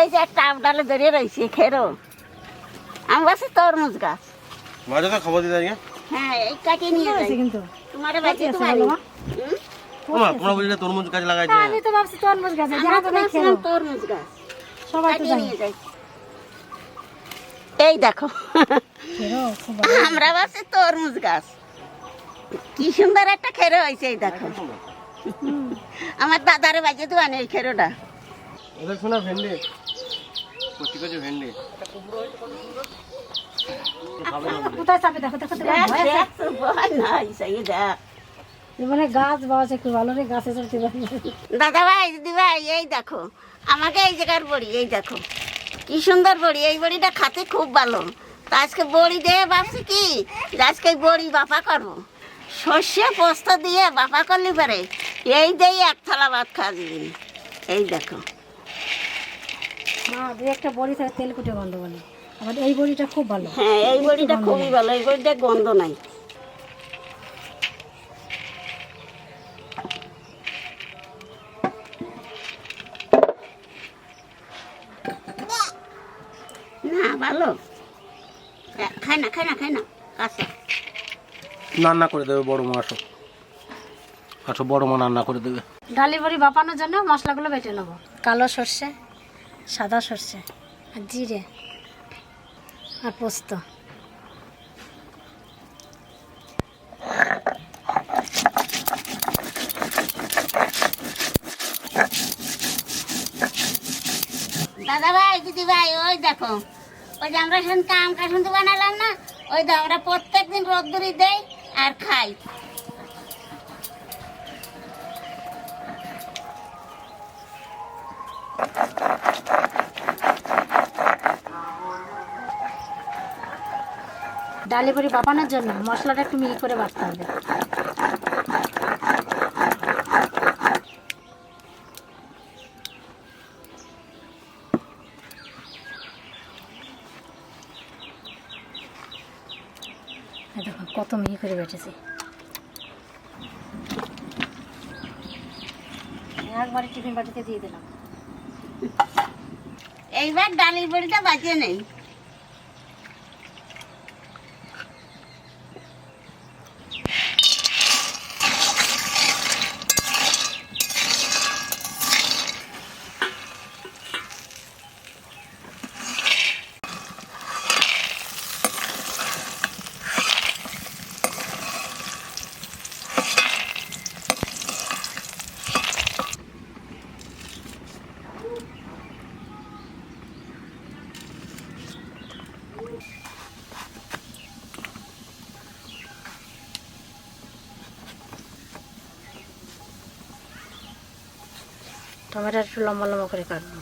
এই যে একটা আম ডালে ধরে রয়েছে খেরো। আম গাছে তরমুজ গাছ। মাঝে তো খবর দিতে হ্যাঁ এই কাটিয়ে নিয়ে যাই। কিন্তু? তোমার বাড়িতে আছে তোমার ভালো ওমা তোমরা বুঝলে তরমুজ গাছ লাগাইছে। আমি তো ভাবছি তরমুজ গাছ আছে তো তো তরমুজ গাছ। সবাই তো জানে। এই দেখো। খেরো, খুব ভালো। আমরা ভাবছি তরমুজ গাছ। কি সুন্দর একটা খেরো হয়েছে এই দেখো। আমার দাদারে বাজে তো আনে এই খেরোটা। ওদের শোনা ভেন্ডি। কচি কচি ভেন্ডি কোথায় চাপে? দেখো দেখো। মানে গাছ একটু ভালো রে গাছে চলতে পারি দাদা ভাই দিদি ভাই এই দেখো আমাকে এই জায়গার বড়ি এই দেখো কি সুন্দর বড়ি। এই বড়িটা খাতে খুব ভালো। তা আজকে বড়ি দিয়ে ভাবছি কি? আজকে বড়ি বাপা করব। সর্ষে পোস্ত দিয়ে বাপা করলে পারে। এই দিয়ে এক থালা ভাত খাওয়া দিবি। এই দেখো। মা দু একটা বড়ি থাকে তেল কুটে গন্ধ বলে আবার এই বড়িটা খুব ভালো। হ্যাঁ এই বড়িটা খুবই ভালো এই বড়িটা গন্ধ নাই। না ভালো। খায় না খায় না খায় না কাঁচা রান্না করে দেবে বড় মা আসো। আসো বড় মা রান্না করে দেবে। ডালি বড়ি বাপানোর জন্য মশলাগুলো বেটে নেব। কালো সর্ষে। সাদা সর্ষে। আর জিরে। আর পোস্ত। দাদা ভাই, দিদি ভাই, ওই দেখো। ওই যে আমরা সেদিনকে আম কাসুন্দি বানালাম না, ওই তো আমরা প্রত্যেকদিন রোদ্দুরি দেই আর খাই। ডালি বড়ি বাপানোর জন্য মশলাটা একটু মিহি করে বাটতে হবে। দেখো, কত মিহি করে বেটেছি। একবারে টিফিন বাটিতে দিয়ে দিলাম। এইবার ডালির বড়িটা বাজিয়ে নেই। টমেটো একটু লম্বা লম্বা করে কাটবো।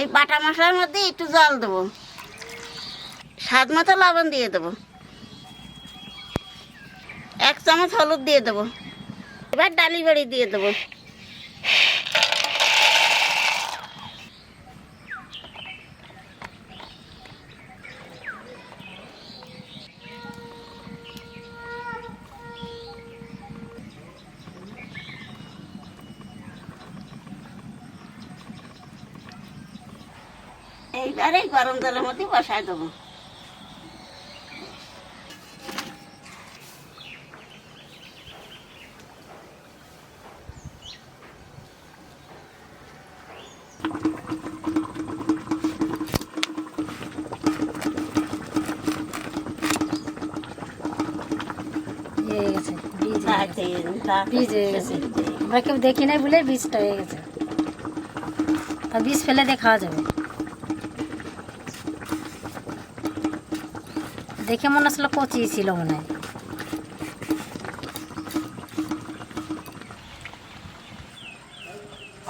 এই বাটা মশলার মধ্যে একটু জল দেবো। স্বাদ মতো লবণ দিয়ে দেবো। এক চামচ হলুদ দিয়ে দেবো। এবার বড়ি দিয়ে দেবো। এইবারে গরম জলের মধ্যে বসায় দেবো। হয়ে গেছে বীজ হয়ে গেছে। হয়ে আমরা কেউ দেখি নাই বলে বীজটা হয়ে গেছে। তা বীজ ফেলে দিয়ে খাওয়া যাবে। দেখে মনে হচ্ছিল কচি ছিল মনে হয়।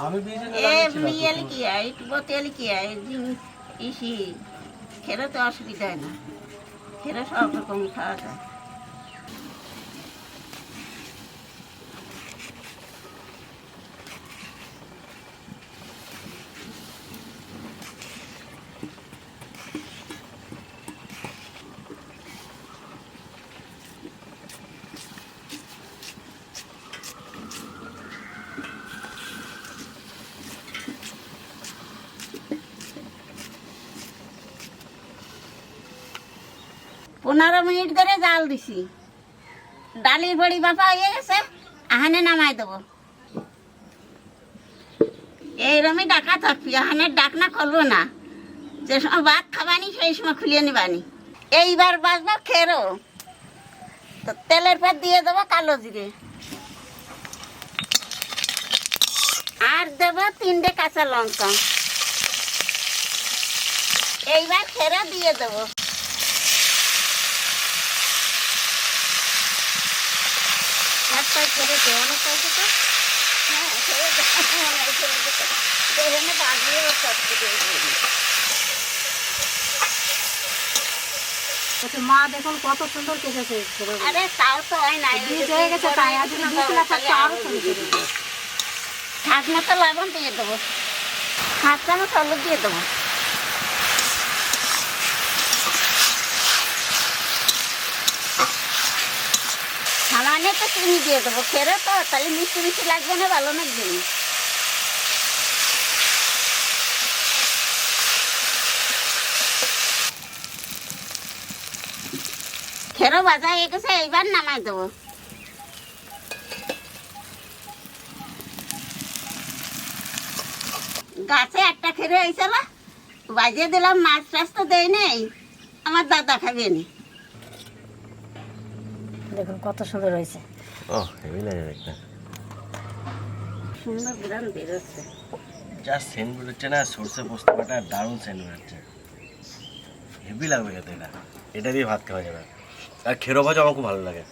আমি বীজ এ মিয়ালি কি কি খেলে তো অসুবিধা হয় না। খেলে সব রকমই খাওয়া যায়। পনেরো মিনিট ধরে জাল দিছি। ডালির বড়ি বাপা হয়ে গেছে, আহানে নামাই দেবো। এইরমই ডাকা থাকবি আহানের ডাকনা করব না। যে সময় ভাত খাবানি, সেই সময় খুলিয়ে নিবানি। এইবার বাজবো খেরো। তো তেলের পর দিয়ে দেবো কালো জিরে। আর দেবো তিনটে কাঁচা লঙ্কা। এইবার খেরো দিয়ে দেবো। তো হ্যাঁ খেরো সব আচ্ছা, মা দেখুন কত সুন্দর কেটেছে। আরে তাও তো হয় না বীজ হয়ে গেছে তাই আর যদি বীজ আরও সুন্দর হতো। মতো লবণ দিয়ে দেবো। হাত চামচ হলুদ দিয়ে দেবো। সামান্য তো চিনি দিয়ে দেবো। খেরো তো, তাহলে মিষ্টি মিষ্টি লাগবে না, ভালো লাগবে না। খেরো বাজা হয়ে গেছে, এইবার নামাই দেবো। গাছে একটা খেরে হয়েছিল বাজিয়ে দিলাম, মাছ টাছ তো দেয় নেই, আমার দাদা খাবে নি। দেখুন কত সুন্দর হয়েছে। ও হেভি লাগে দেখতে সুন্দর বিরান বেরোচ্ছে যা সেন্ট বেরোচ্ছে না সর্ষে পোস্ত বাটা দারুণ সেন্ট বেরোচ্ছে হেভি লাগবে খেতে এটা। এটা দিয়ে ভাত খাওয়া যাবে। আর খেরো ভাজা আমার খুব ভালো লাগে।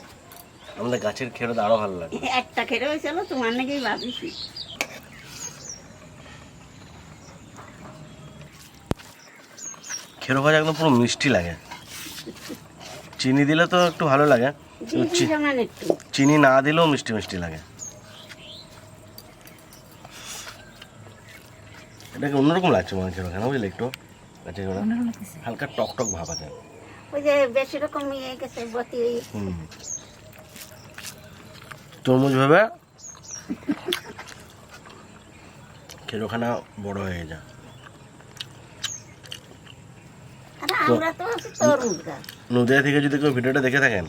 আমাদের গাছের খেরো আরও ভালো লাগে। একটা খেরে হয়েছিল তোমার নাকি ভাবিছি খেরো ভাজা একদম পুরো মিষ্টি লাগে। চিনি দিলে তো একটু ভালো লাগে। চিনি না দিলেও মিষ্টি মিষ্টি লাগে। এটাকে অন্যরকম লাগছে মনে হচ্ছে কেন বুঝলে একটু। হালকা টক টক ভাব আছে। ওই যে বেশি রকম ইয়ে গেছে বতি তরমুজ ভেবে খেরোখানা বড় হয়ে যায়। নদিয়া থেকে যদি কেউ ভিডিওটা দেখে থাকেন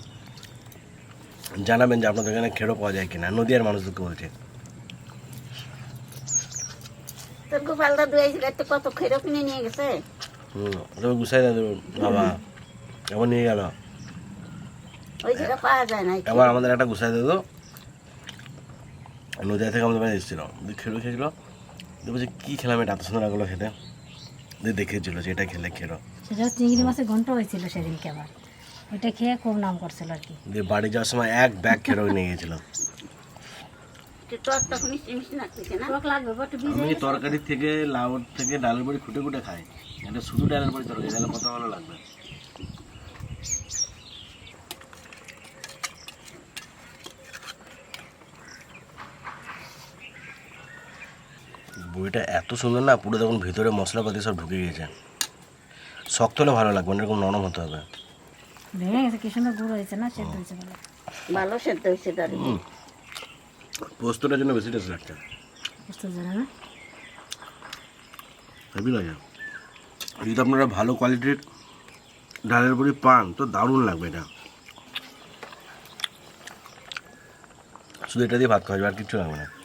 জানাবেন যে আপনাদের এখানে খেরো পাওয়া যায় কিনা নদিয়ার মানুষদেরকে বলছে। তোর গোপালদা দুয়েছে গাড়িতে কত খেরো কিনে নিয়ে গেছে? হুম তবে গুছাই দেবে বাবা এবার নিয়ে গেল। ওই জায়গা পাওয়া যায় না এবার আমাদের একটা গুছাই দিত নদিয়া থেকে আমাদের বাড়ি এসেছিল দিয়ে খেরো খেয়েছিল বলছে কী খেলাম এটা? এত সুন্দর লাগল খেতে। দিয়ে দেখেছিল যে এটা খেলে খেরো। সেটা চিংড়ি মাছের ঘন্ট হয়েছিল সেদিনকে আবার। ওইটা খেয়ে খুব নাম করছিল আর কি। দিয়ে বাড়ি যাওয়ার সময় এক ব্যাগ খেরো নিয়ে গেছিল। আমি তরকারি থেকে লাউ থেকে ডালের বড়ি খুঁটে খুঁটে খাই। এটা শুধু ডালের বড়ি তরকারি তাহলে কত ভালো লাগবে। বড়িটা এত সুন্দর না পুরো তখন ভিতরে মশলাপাতি সব ঢুকে গিয়েছে। শক্ত হলে ভালো লাগবে না এরকম নরম হতে হবে। ভেঙে গেছে কি সুন্দর গুঁড়ো হয়েছে না সেদ্ধ হয়েছে বলে ভালো সেদ্ধ হয়েছে হুম পোস্তটার জন্য বেশি টেস্ট লাগছে বুঝতে জানে না হেভি লাগে যদি আপনারা ভালো কোয়ালিটির ডালের বড়ি পান তো দারুণ লাগবে এটা শুধু এটা দিয়ে ভাত খাওয়া যাবে আর কিচ্ছু লাগবে না